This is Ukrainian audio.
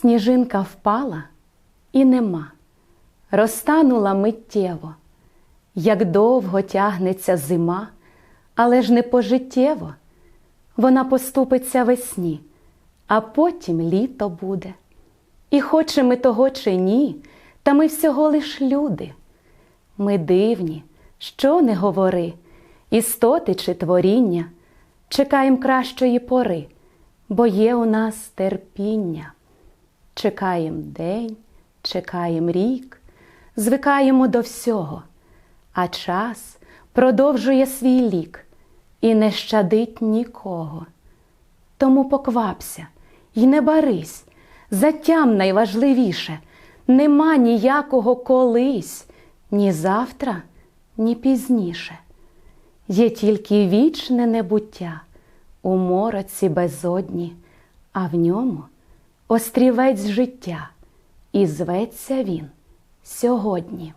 Сніжинка впала і нема, розтанула миттєво, як довго тягнеться зима, але ж не пожиттєво. Вона поступиться весні, а потім літо буде. І хоче ми того чи ні, та ми всього лиш люди. Ми дивні, що не говори, істоти чи творіння, чекаєм кращої пори, бо є у нас терпіння. Чекаєм день, чекаєм рік, звикаємо до всього, а час продовжує свій лік і не щадить нікого. Тому поквапся й не барись, затям найважливіше, нема ніякого колись, ні завтра, ні пізніше. Є тільки вічне небуття у мороці безодні, а в ньому острівець життя, і зветься він сьогодні.